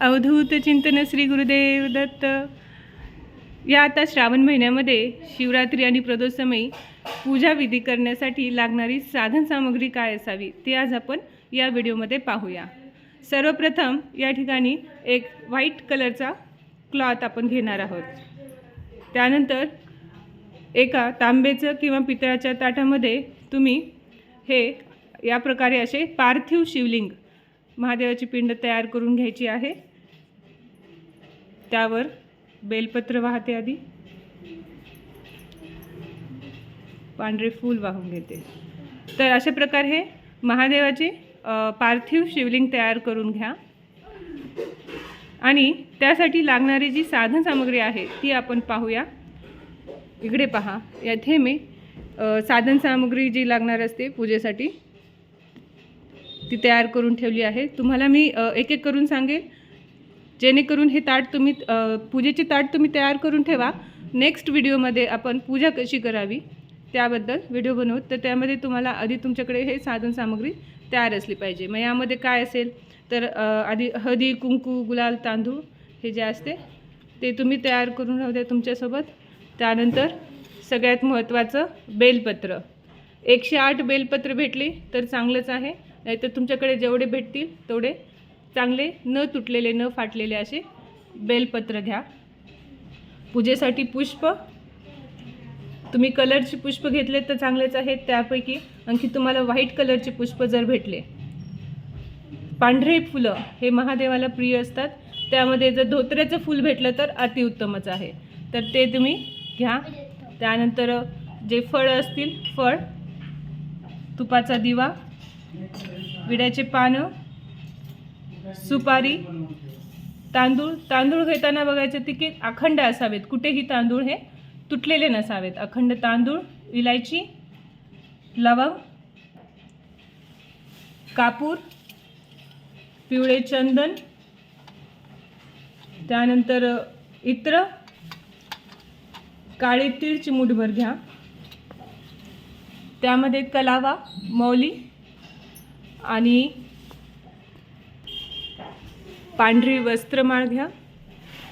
अवधूत चिंतन श्री गुरुदेव दत्त. या आता श्रावण महिन्यामध्ये शिवरात्री आणि प्रदोषमयी पूजाविधी करण्यासाठी लागणारी साधन सामग्री काय असावी ते आज आपण या व्हिडिओमध्ये पाहूया. सर्वप्रथम या ठिकाणी एक व्हाईट कलरचा क्लॉथ आपण घेणार आहोत. त्यानंतर एका तांब्याचं किंवा पितळाच्या ताटामध्ये तुम्ही हे या प्रकारे असे पार्थिव शिवलिंग महादेवाची पिंड तयार करून घ्यायची आहे. त्यावर बेलपत्र वाहते आधी. पांढरे फूल वाहून घेते. तर अशा प्रकारे हे महादेवाचे पार्थिव शिवलिंग तयार करून घ्या. आणि त्यासाठी लागणारी जी साधनसामग्री आहे ती आपण पाहूया. इकडे पहा याथे मी साधनसामग्री जी लागणार असते पूजेसाठी ती तयार करून ठेवली आहे. तुम्हाला मी एक एक करून सांगेल. जेणेकरून हे ताट तुम्ही पूजेचे ताट तुम्ही तयार करून ठेवा. नेक्स्ट व्हिडिओमध्ये आपण पूजा कशी करावी त्याबद्दल व्हिडिओ बनवू. तर त्यामध्ये तुम्हाला आधी तुमच्याकडे हे साधन सामग्री तयार असली पाहिजे. मग यामध्ये काय असेल तर आधी हळदी कुंकू गुलाल तांदूळ हे जे असते ते तुम्ही तयार करून राहू द्या तुमच्यासोबत. त्यानंतर सगळ्यात महत्त्वाचं बेलपत्र. एकशे आठ बेलपत्र भेटली तर चांगलंच आहे. नाहीतर तुमच्याकडे जेवढे भेटतील तेवढे चांगले न तुटलेले न फाटलेले असे बेलपत्र घ्या. पूजेसाठी पुष्प. तुम्ही कलरचे पुष्प घेतले तर चांगलेच आहेत त्यापैकी. आणखी तुम्हाला व्हाईट कलरचे पुष्प जर भेटले. पांढरे फुलं हे महादेवाला प्रिय असतात. त्यामध्ये जर धोत्र्याचं फूल भेटलं तर अतिउत्तमच आहे. तर ते तुम्ही घ्या. त्यानंतर जे फळं असतील फळ तुपाचा दिवा विड्याचे पानं सुपारी तांदूळ तांदूळ घेताना बघायचं ते की अखंड असावेत. कुठेही तांदूळ हे तुटलेले नसावेत. अखंड तांदूळ इलायची लवंग कापूर पिवळे चंदन त्यानंतर इत्र काळे तीळ चिमूटभर घ्या. त्यामध्ये कलावा मौली आणि पांढरी वस्त्रमाळ घ्या.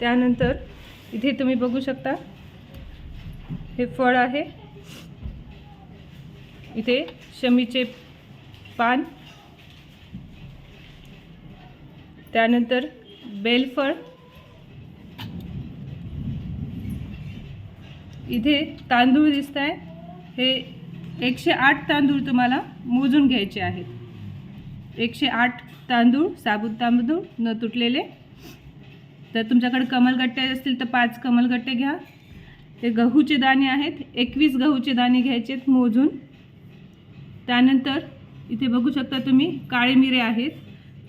त्यानंतर इथे तुम्ही बघू शकता. हे फळ आहे. इथे शमीचे पान. त्यानंतर बेलफळ. इथे तांदूळ दिसत आहे हे एकशे आठ तांदूळ तुम्हाला मोजून घ्यायचे आहेत. एकशे आठ तांदूळ साबूत तांदूळ न तुटलेले. तर तुमच्याकडे कमलगट्टे असतील तर पाच कमलगट्टे घ्या. ते गहूचे दाणे आहेत. एकवीस गहूचे दाणे घ्यायचे आहेत मोजून. त्यानंतर इथे बघू शकता तुम्ही काळे मिरे आहेत.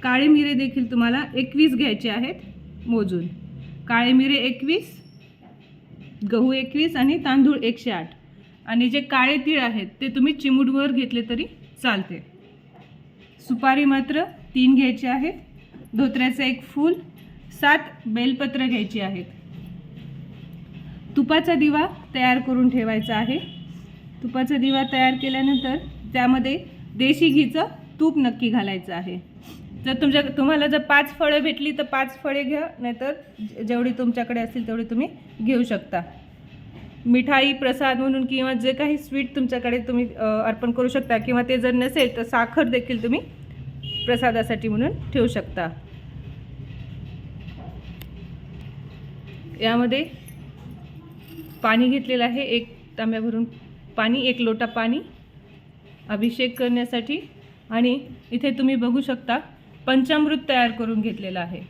काळे मिरे देखील तुम्हाला एकवीस घ्यायचे आहेत मोजून. काळे मिरे एकवीस गहू एकवीस आणि तांदूळ एकशे आठ. आणि जे काळे तीळ आहेत ते तुम्ही चिमूटवर घेतले तरी चालते. सुपारी मात्र तीन घ्यायचे आहेत. धोत्र्याचं एक फूल सात बेलपत्र घ्यायची आहेत. तुपाचा दिवा तयार करून ठेवायचा आहे. तुपाचा दिवा तयार केल्यानंतर त्यामध्ये देशी घीचं तूप नक्की घालायचं आहे. जर तुमच्या तुम्हाला जर पाच फळं भेटली तर पाच फळे घ्या नाहीतर जेवढी तुमच्याकडे असतील तेवढी तुम्ही घेऊ शकता. मिठाई प्रसाद म्हणून किंवा जे काही स्वीट तुमच्याकडे तुम्ही अर्पण करू शकता किंवा ते जर नसेल तर साखर देखील तुम्ही प्रसादासाठी म्हणून ठेवू शकता. यामध्ये पाणी घेतलेलं आहे. एक तांब्या भरून पाणी एक लोटा पाणी अभिषेक करण्यासाठी आणि इथे तुम्ही बघू शकता पंचामृत तयार करून घेतलेलं आहे.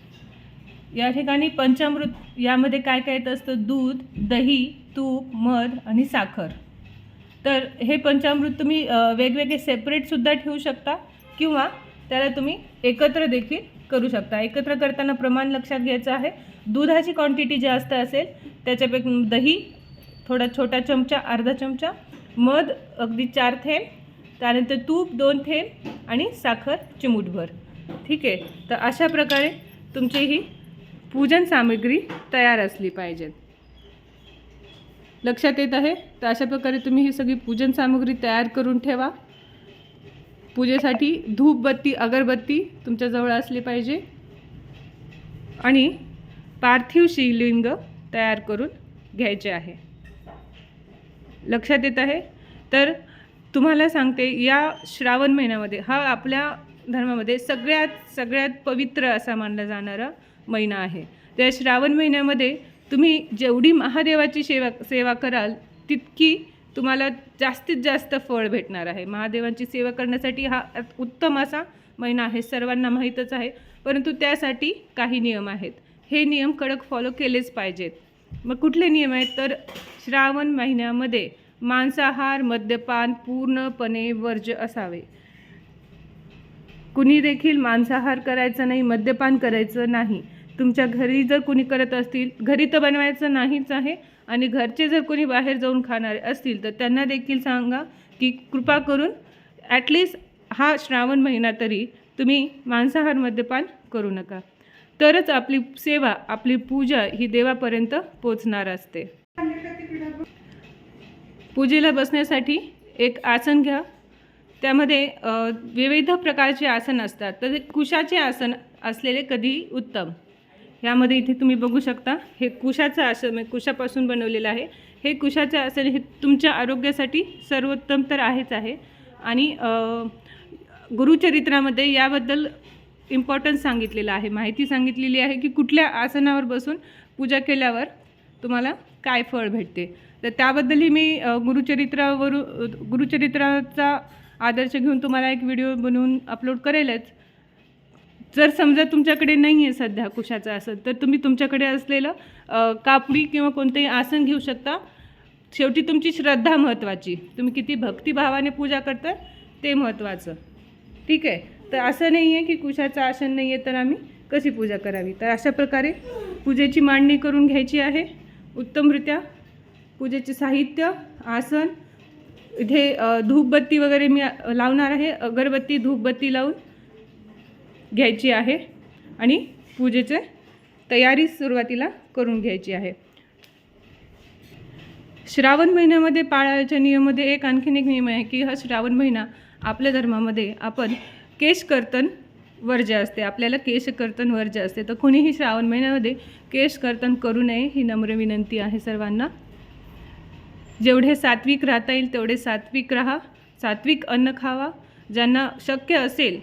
या ठिकाणी पंचामृत यामध्ये काय काय येत असतं? दूध दही तूप मध आणि साखर. तर हे पंचामृत तुम्ही वेगवेगळे सेपरेटसुद्धा ठेवू शकता किंवा त्याला तुम्ही एकत्र देखील करू शकता. एकत्र करताना प्रमाण लक्षात घ्यायचं आहे. दुधाची क्वांटिटी जास्त असेल त्याच्यापैकी दही थोडा छोटा चमचा अर्धा चमचा मध अगदी चार थेंब त्यानंतर तूप दोन थेंब आणि साखर चिमूटभर. ठीक आहे? तर अशा प्रकारे तुमची ही पूजन सामग्री तयार असली पाहिजेत. लक्षात येत आहे? तर अशा प्रकारे तुम्ही ही सगळी पूजन सामग्री तयार करून ठेवा. पूजेसाठी धूपबत्ती अगरबत्ती तुमच्याजवळ असली पाहिजे. आणि पार्थिव शिवलिंग तयार करून घ्यायचे आहे. लक्षात येत आहे? तर तुम्हाला सांगते या श्रावण महिन्यामध्ये हा आपल्या धर्मामध्ये सगळ्यात सगळ्यात पवित्र असा मानला जाणारा महिना आहे. त्या श्रावण महिन्यामध्ये तुम्ही जेवढी महादेवाची सेवा सेवा कराल तितकी तुम्हाला जास्तीत जास्त फळ भेटणार आहे. महादेवांची सेवा करण्यासाठी हा उत्तम असा महिना आहे. सर्वांना माहीतच आहे. परंतु त्यासाठी काही नियम आहेत. हे नियम कडक फॉलो केलेच पाहिजेत. मग कुठले नियम आहेत? तर श्रावण महिन्यामध्ये मांसाहार मद्यपान पूर्णपणे वर्ज्य असावे. कुणी देखील मांसाहार करायचा नाही मद्यपान करायचं नाही. तुमच्या घरी जर कुणी करत असतील घरी तर बनवायचं नाहीच आहे आणि घरचे जर कोणी बाहेर जाऊन खाणारे असतील तर त्यांना देखील सांगा की कृपा करून ॲटलिस्ट हा श्रावण महिना तरी तुम्ही मांसाहार मद्यपान करू नका. तरच आपली सेवा आपली पूजा ही देवापर्यंत पोचणार असते. पूजेला बसण्यासाठी एक आसन घ्या. त्यामध्ये विविध प्रकारचे आसन असतात. तर कुशाचे आसन असलेले कधी उत्तम? यामध्ये इथे तुम्ही बघू शकता हे कुशाचं आसन म्हणजे कुशापासून बनवलेलं आहे. हे कुशाचं आसन हे तुमच्या आरोग्यासाठी सर्वोत्तम तर आहेच आहे. आणि गुरुचरित्रामध्ये याबद्दल इम्पॉर्टन्स सांगितलेलं आहे. माहिती सांगितलेली आहे की कुठल्या आसनावर बसून पूजा केल्यावर तुम्हाला काय फळ भेटते. तर त्याबद्दलही मी गुरुचरित्रावरून गुरुचरित्राचा आदर्श घेऊन तुम्हाला एक व्हिडिओ बनवून अपलोड करेलच. जर समजा तुमच्याकडे नाही आहे सध्या कुशाचं आसन तर तुम्ही तुमच्याकडे असलेलं कापडी किंवा कोणतंही आसन घेऊ शकता. शेवटी तुमची श्रद्धा महत्त्वाची तुम्ही किती भक्तिभावाने पूजा करता ते महत्त्वाचं ठीक आहे? तर असं नाही आहे की कुशाचं आसन नाही आहे तर आम्ही कशी पूजा करावी? तर अशा प्रकारे पूजेची मांडणी करून घ्यायची आहे. उत्तमरित्या पूजेचे साहित्य आसन इथे धूपबत्ती वगैरे मी लावणार आहे. अगरबत्ती धूपबत्ती लावून घ्यायची आहे आणि पूजेचे तयारी सुरुवातीला करून घ्यायची आहे. श्रावण महिन्यामध्ये पाळायच्या नियमामध्ये एक आणखीन एक नियम आहे की हा श्रावण महिना आपल्या धर्मामध्ये आपण केशकर्तन वर्ज्य असते. आपल्याला केशकर्तन वर्ज्य असते. तर कोणीही श्रावण महिन्यामध्ये केशकर्तन करू नये ही नम्र विनंती आहे सर्वांना. जेवढे सात्विक राहता येईल तेवढे सात्विक राहा. सात्विक अन्न खावा. ज्यांना शक्य असेल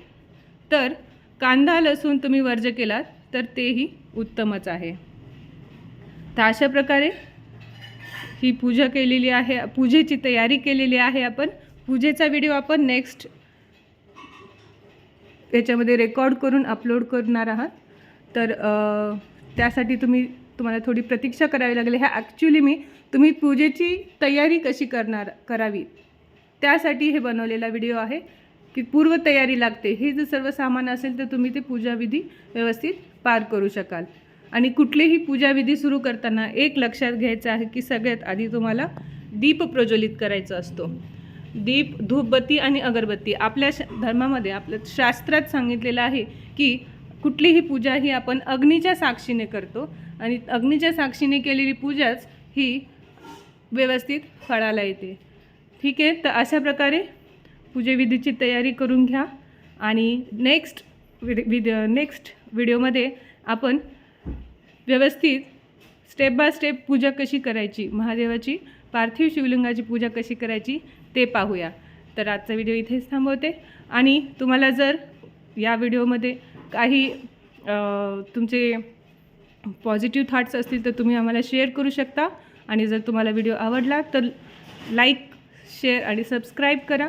तर कांदा लसूण तुम्ही वर्ज केलात तर तेही उत्तमच आहे. तर अशा प्रकारे ही पूजा केलेली आहे पूजेची तयारी केलेली आहे आपण. पूजेचा व्हिडिओ आपण नेक्स्ट याच्यामध्ये रेकॉर्ड करून अपलोड करणार आहात. तर त्यासाठी तुम्ही तुम्हाला थोडी प्रतीक्षा करावी लागेल. ह्या ॲक्च्युली मी तुम्ही पूजेची तयारी कशी करणार करावी त्यासाठी हे बनवलेला व्हिडिओ आहे. की पूर्वतयारी लागते. हे जर सर्व सामान असेल तर तुम्ही ते पूजाविधी व्यवस्थित पार करू शकाल. आणि कुठलीही पूजाविधी सुरू करताना एक लक्षात घ्यायचं आहे की सगळ्यात आधी तुम्हाला दीप प्रज्वलित करायचा असतो. दीप धूपबत्ती आणि अगरबत्ती आपल्या श धर्मामध्ये आपल्या शास्त्रात सांगितलेलं आहे की कुठलीही पूजा ही आपण अग्नीच्या साक्षीने करतो आणि अग्नीच्या साक्षीने केलेली पूजाच ही व्यवस्थित फळाला येते. ठीक आहे? तर अशा प्रकारे पूजेविधीची तयारी करून घ्या. आणि नेक्स्ट विड विद नेक्स्ट व्हिडिओमध्ये आपण व्यवस्थित स्टेप बाय स्टेप पूजा कशी करायची महादेवाची पार्थिव शिवलिंगाची पूजा कशी करायची ते पाहूया. तर आजचा व्हिडिओ इथेच थांबवते. आणि तुम्हाला जर या व्हिडिओमध्ये काही तुमचे पॉझिटिव्ह थाट्स असतील तर तुम्ही आम्हाला शेअर करू शकता. आणि जर तुम्हाला व्हिडिओ आवडला तर लाईक शेअर आणि सबस्क्राईब करा.